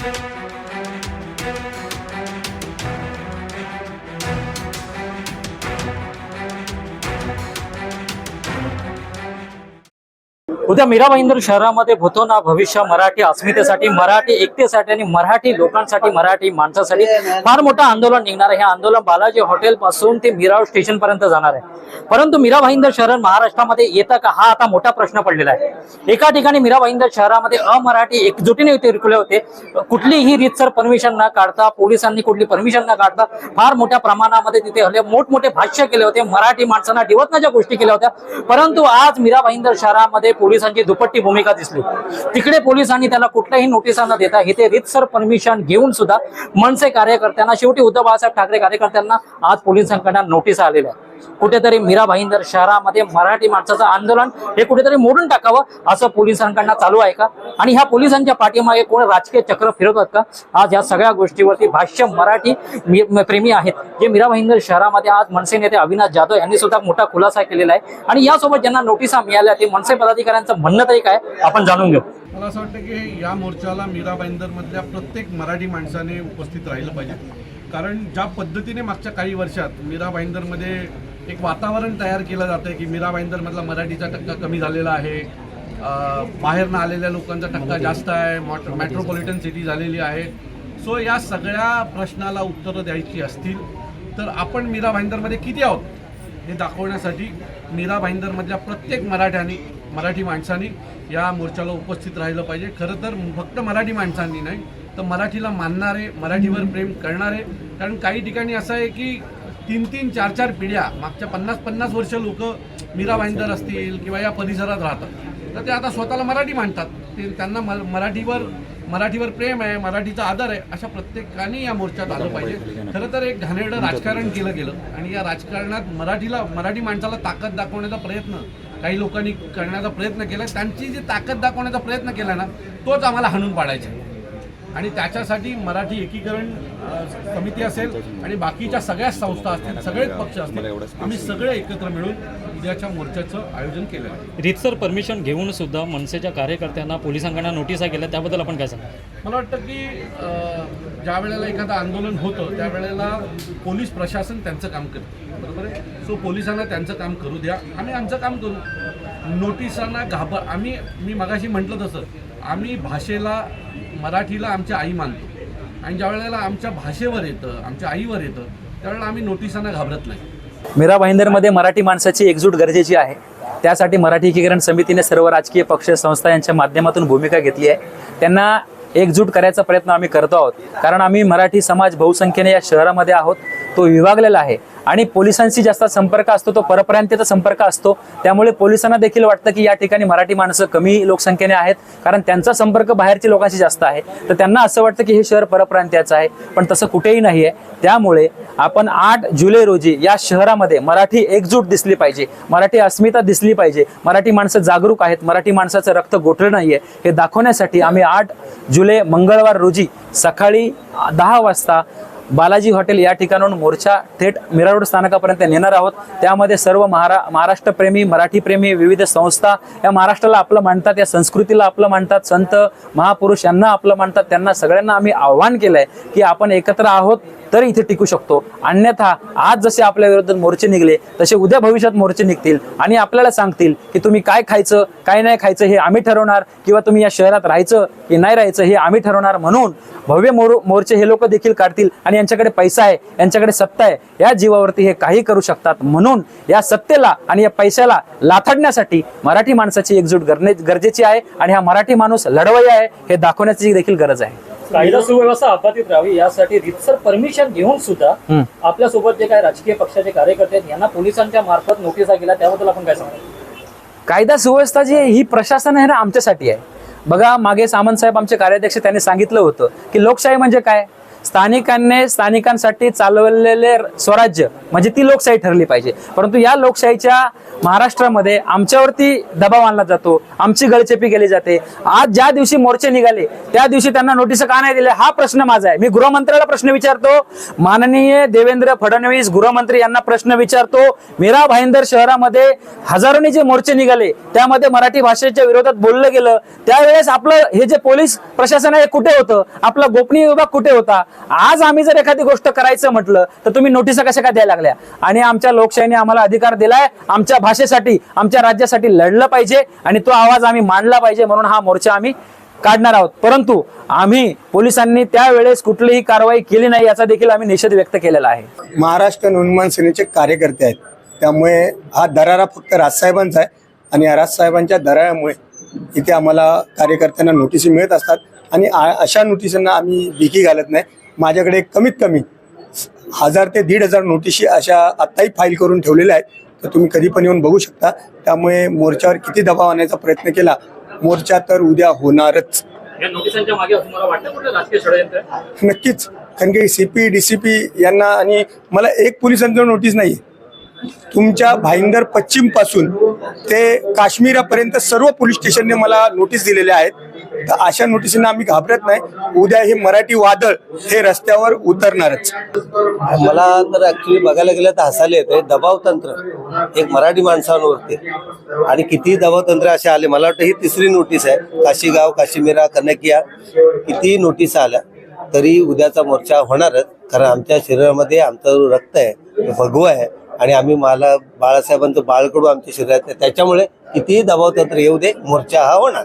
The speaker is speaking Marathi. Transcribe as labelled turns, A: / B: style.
A: Thank you. उद्या मीरा भाईंदर शहरामध्ये होतो ना भविष्य मराठी अस्मितेसाठी मराठी एकतेसाठी आणि मराठी लोकांसाठी मराठी माणसासाठी फार मोठं आंदोलन निघणार आहे. हे आंदोलन बालाजी हॉटेल पासून ते मीरा स्टेशन पर्यंत जाणार आहे. परंतु मीरा भाईंदर शहर महाराष्ट्रामध्ये येतं का? हा आता मोठा प्रश्न पडलेला आहे. एका ठिकाणी मीरा भाईंदर शहरामध्ये अमराठी एकजुटीने ते होते. कुठलीही रीतसर परमिशन न काढता पोलिसांनी कुठली परमिशन न काढता फार मोठ्या प्रमाणामध्ये तिथे हल्ले मोठमोठे भाष्य केले होते. मराठी माणसांना डिवतण्याच्या गोष्टी केल्या होत्या. परंतु आज मीरा भाईंदर शहरामध्ये पोलिसांची दुपट्टी भूमिका दिसली. तिकडे पोलिसांनी त्याला कुठल्याही नोटिसा न देता इथे रितसर परमिशन घेऊन सुद्धा मनसे कार्यकर्त्यांना शेवटी उद्धव बाळासाहेब ठाकरे कार्यकर्त्यांना आज पोलिसांकडनं नोटीस आलेल्या आहे कुठेतरी मीरा भाईंदर शहरामध्ये मराठी माणसाचं आंदोलन हे कुठेतरी मोडून टाकावं असं पोलिसांकडनं चालू आहे का? आणि ह्या पोलिसांच्या पाठीमागे कोण राजकीय चक्र फिरवतात का? आज या सगळ्या गोष्टीवरती भाष्य मराठी प्रेमी आहेत. जे मीरा भाईंदर शहरामध्ये आज मनसे नेते अविनाश जाधव यांनी सुद्धा मोठा खुलासा केलेला आहे. आणि यासोबत ज्यांना नोटिसा मिळाल्या ते मनसे पदाधिकाऱ्यांचं म्हणणं तरी काय आपण जाणून घेऊ.
B: मला असं वाटतं की या मोर्चाला मीरा भाईंदरमधल्या प्रत्येक मराठी माणसाने उपस्थित राहिलं पाहिजे. कारण ज्या पद्धतीने मागच्या काही वर्षात मीरा भाईंदरमध्ये एक वातावरण तयार केलं जातं की मीरा भाईंदरमधला मराठीचा टक्का कमी झालेला आहे बाहेरनं आलेल्या लोकांचा टक्का जास्त आहे मॉट मेट्रोपॉलिटन सिटी झालेली आहे. सो या सगळ्या प्रश्नाला उत्तरं द्यायची असतील तर आपण मीरा भाईंदरमध्ये किती आहोत हे दाखवण्यासाठी मीरा भाईंदरमधल्या प्रत्येक मराठ्याने मराठी माणसांनी या मोर्चाला उपस्थित राहिलं पाहिजे. खरं तर फक्त मराठी माणसांनी नाही तर मराठीला मानणारे मराठीवर प्रेम करणारे कारण काही ठिकाणी असं आहे की तीन तीन चार चार पिढ्या मागच्या पन्नास पन्नास वर्ष लोक मीरा भाईंदर असतील किंवा या परिसरात राहतात. तर ते आता स्वतःला मराठी मानतात. ते त्यांना म मराठीवर मराठीवर प्रेम आहे मराठीचा आदर आहे अशा प्रत्येकाने या मोर्चात आलं पाहिजे. खरं तर एक घाणेरडं राजकारण केलं गेलं आणि या राजकारणात मराठीला मराठी माणसाला ताकद दाखवण्याचा प्रयत्न काही लोकांनी करण्याचा प्रयत्न केला. त्यांची जी ताकद दाखवण्याचा प्रयत्न केला ना तोच आम्हाला हाणून पाडायचा. आणि त्याच्यासाठी मराठी एकीकरण समिती असेल आणि बाकीच्या सगळ्या संस्था असतील सगळेच पक्ष असतील आम्ही सगळे एकत्र मिळून उद्याच्या मोर्चाचं आयोजन केलेलं आहे.
A: रीतसर परमिशन घेऊन सुद्धा मनसेच्या कार्यकर्त्यांना पोलिसांकडनं नोटिसा केल्या त्याबद्दल आपण काय सांगा
B: मला वाटतं की अ, ज्या वेळेला एखादं आंदोलन होतं त्यावेळेला पोलीस प्रशासन त्यांचं काम करतं. बरोबर आहे? सो पोलिसांना त्यांचं काम करू द्या. आम्ही आमचं काम करू. नोटिसांना घाबर आम्ही मी मगाशी म्हटलं तसं आम्ही भाषेला मराठीला आमच्या आई मानतो. आणि ज्या वेळेला आमच्या भाषेवर येतं आमच्या आईवर येतं त्यावेळेला आम्ही नोटिसांना घाबरत नाही.
C: मीरा भाईंदरमध्ये मराठी माणसाची एकजूट गरजेची आहे. त्यासाठी मराठी एकीकरण समितीने सर्व राजकीय पक्ष संस्था यांच्या माध्यमातून भूमिका घेतली आहे. त्यांना एकजूट करायचा प्रयत्न आम्ही करतो आहोत. कारण आम्ही मराठी समाज बहुसंख्येने या शहरामध्ये आहोत. तो विभागलेला आहे. आणि पोलिसांशी जास्त संपर्क असतो तो परप्रांतीचा संपर्क असतो. त्यामुळे पोलिसांना देखील वाटतं की या ठिकाणी मराठी माणसं कमी लोकसंख्येने आहेत. कारण त्यांचा संपर्क बाहेरच्या लोकांशी जास्त आहे. तर त्यांना असं वाटतं की हे शहर परप्रांतीयाचं आहे पण तसं कुठेही नाही आहे. त्यामुळे आपण आठ जुलै रोजी या शहरामध्ये मराठी एकजूट दिसली पाहिजे. मराठी अस्मिता दिसली पाहिजे. मराठी माणसं जागरूक आहेत. मराठी माणसाचं रक्त गोठलं नाही आहे हे दाखवण्यासाठी आम्ही आठ जुलै मंगळवार रोजी सकाळी दहा वाजता बालाजी हॉटेल या ठिकाणाहून मोर्चा थेट मीरा रोड स्थानकापर्यंत नेणार आहोत. त्यामध्ये सर्व महारा महाराष्ट्रप्रेमी मराठीप्रेमी विविध संस्था या महाराष्ट्राला आपलं मानतात या संस्कृतीला आपलं मानतात संत महापुरुष यांना आपलं मानतात त्यांना सगळ्यांना आम्ही आव्हान केलंय की आपण एकत्र आहोत. तर इथे टिकू शकतो. अन्यथा आज जसे आपल्या विरोधात मोर्चे निघले तसे उद्या भविष्यात मोर्चे निघतील आणि आपल्याला सांगतील की तुम्ही काय खायचं काय नाही खायचं हे आम्ही ठरवणार किंवा तुम्ही या शहरात राहायचं की नाही राहायचं हे आम्ही ठरवणार म्हणून भव्य मोर मोर्चे हे लोक देखील काढतील आणि यांच्याकडे पैसा आहे यांच्याकडे सत्ता आहे. या जीवावरती हे काही करू शकतात म्हणून या सत्तेला आणि या पैशाला लाथडण्यासाठी मराठी माणसाची एकजूट करणे गरजेची आहे आणि हा मराठी माणूस लढवय्या आहे हे दाखवण्याची देखील गरज आहे.
A: कायदा सुव्यवस्था अबाधित राहावी यासाठी रीतसर परमिशन घेऊन सुद्धा. आपल्यासोबत जे काही राजकीय पक्षाचे कार्यकर्ते आहेत यांना पोलिसांच्या मार्फत नोटिसा केल्या त्याबद्दल आपण काय सांगा
C: कायदा सुव्यवस्था जी ही प्रशासन आहे ना आमच्यासाठी आहे. बघा मागे सामंत साहेब आमचे कार्याध्यक्ष त्यांनी सांगितलं होतं की लोकशाही म्हणजे काय? स्थानिकांनी स्थानिकांसाठी चालवलेले स्वराज्य म्हणजे ती लोकशाही ठरली पाहिजे. परंतु या लोकशाहीच्या महाराष्ट्रामध्ये आमच्यावरती दबाव आणला जातो आमची गळचेपी केली जाते. आज ज्या दिवशी मोर्चे निघाले त्या दिवशी त्यांना नोटीस का नाही दिले हा प्रश्न माझा आहे. मी गृहमंत्र्याला प्रश्न विचारतो माननीय देवेंद्र फडणवीस गृहमंत्री यांना प्रश्न विचारतो मीरा भाईंदर शहरामध्ये हजारोनी जे मोर्चे निघाले त्यामध्ये मराठी भाषेच्या विरोधात बोललं गेलं त्यावेळेस आपलं हे जे पोलीस प्रशासन आहे हे कुठे होतं? आपला गोपनीय विभाग कुठे होता? आज आम्ही जर एखादी गोष्ट करायचं म्हटलं तर तुम्ही नोटिसा कशा काय द्यायला लागल्या? आणि आमच्या लोकशाहीने आम्हाला अधिकार दिलाय आमच्या भाषेसाठी आमच्या राज्यासाठी लढलं पाहिजे आणि तो आवाज आम्ही मांडला पाहिजे म्हणून हा मोर्चा आम्ही काढणार आहोत. परंतु आम्ही पोलिसांनी त्यावेळेस कुठलीही कारवाई केली नाही याचा देखील आम्ही निषेध व्यक्त केलेला आहे.
D: महाराष्ट्र नवनिर्माण सेनेचे कार्यकर्ते आहेत. त्यामुळे हा दरारा फक्त राजसाहेबांचा आहे आणि या राजसाहेबांच्या दरारामुळे इथे आम्हाला कार्यकर्त्यांना नोटिसी मिळत असतात आणि अशा नोटिसांना आम्ही भीकी घालत नाही. माझ्याकडे कमीत कमी हजार ते दीड हजार नोटिशी अशा आत्ताही फाईल करून ठेवलेल्या आहेत. तर तुम्ही कधी पण येऊन बघू शकता. त्यामुळे मोर्चावर किती दबाव आणण्याचा प्रयत्न केला मोर्चा तर उद्या होणारच? नक्कीच. कारण की C P D C P यांना आणि मला एक पोलिसांचं नोटीस नाही तुमच्या भाईंदर पश्चिमपासून ते काश्मीरापर्यंत सर्व पोलीस स्टेशनने मला नोटीस दिलेल्या आहेत. तर अशा नोटिसींना आम्ही घाबरत नाही. उद्या हे मराठी वादळ हे रस्त्यावर उतरणारच.
E: मला तर ऍक्च्युली बघायला गेलं तर हसायला येते दबाव तंत्र एक मराठी माणसांवरती. आणि किती दबाव तंत्र असे आले मला वाटतं ही तिसरी नोटीस आहे. काशीगाव काश्मीरा कनकिया किती नोटीस आल्या तरी उद्याचा मोर्चा होणारच. कारण आमच्या शरीरामध्ये आमचं रक्त आहे भगवं आहे. आणि आम्ही मला बाळासाहेबांचं बाळकडू आमच्या शरीरात त्याच्यामुळे कितीही दबाव तंत्र येऊ दे मोर्चा हा होणार.